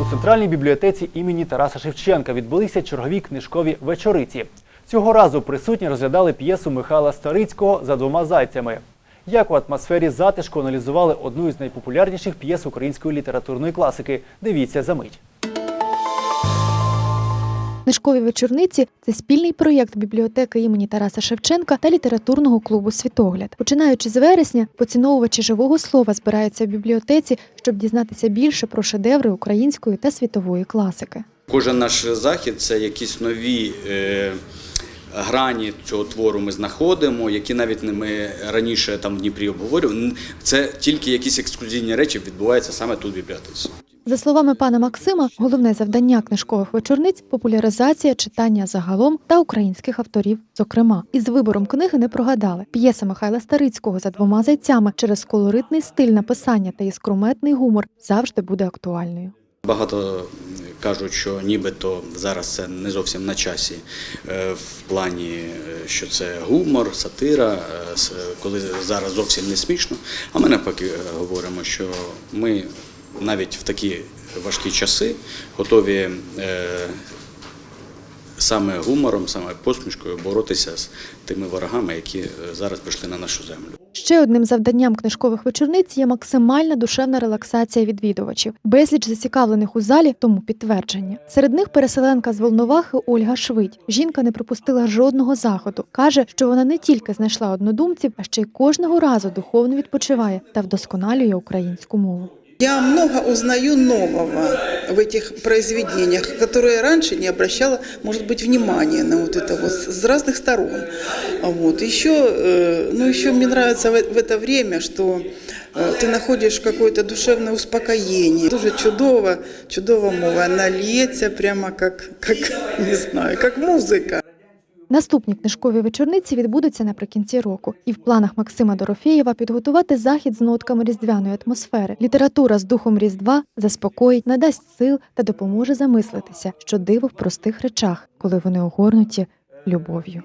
У центральній бібліотеці імені Тараса Шевченка відбулися чергові книжкові вечориці. Цього разу присутні розглядали п'єсу Михайла Старицького за двома зайцями. Як у атмосфері затишку аналізували одну із найпопулярніших п'єс української літературної класики. Дивіться за мить. Книжкові вечорниці це спільний проєкт бібліотеки імені Тараса Шевченка та літературного клубу Світогляд. Починаючи з вересня, поціновувачі живого слова збираються в бібліотеці, щоб дізнатися більше про шедеври української та світової класики. Кожен наш захід це якісь нові е, грані цього твору ми знаходимо, які навіть не ми раніше там в Дніпрі обговорювали. Це тільки якісь ексклюзивні речі відбуваються саме тут в бібліотеці. За словами пана Максима, головне завдання книжкових вечорниць популяризація читання загалом та українських авторів. Зокрема, із вибором книги не прогадали. П'єса Михайла Старицького за двома зайцями через колоритний стиль написання та іскрометний гумор завжди буде актуальною. Багато кажуть, що нібито зараз це не зовсім на часі е, в плані, е, що це гумор, сатира, е, коли зараз зовсім не смішно. А ми навпаки говоримо, що ми навіть в такі важкі часи готові е, саме гумором, саме посмішкою боротися з тими ворогами, які е, зараз прийшли на нашу землю. Ще одним завданням книжкових вечорниць є максимальна душевна релаксація відвідувачів. Безліч зацікавлених у залі тому підтвердження. Серед них переселенка з Волновахи Ольга Швидь. Жінка не пропустила жодного заходу. каже, що вона не тільки знайшла однодумців, а ще й кожного разу духовно відпочиває та вдосконалює українську мову. Я много узнаю нового в этих произведениях, которые раньше не обращала, может быть, внимания на вот это вот с разных сторон. Вот. Еще, э, ну, еще мне нравится в в это время, что э, ты находишь какое-то душевное успокоение. Дуже чудово, чудова мова. Она льется прямо как, как, не знаю, как музыка. Наступні книжкові вечорниці відбудуться наприкінці року, і в планах Максима Дорофєєва підготувати захід з нотками різдвяної атмосфери. Література з духом Різдва заспокоїть, надасть сил та допоможе замислитися, що диво в простих речах, коли вони огорнуті любов'ю.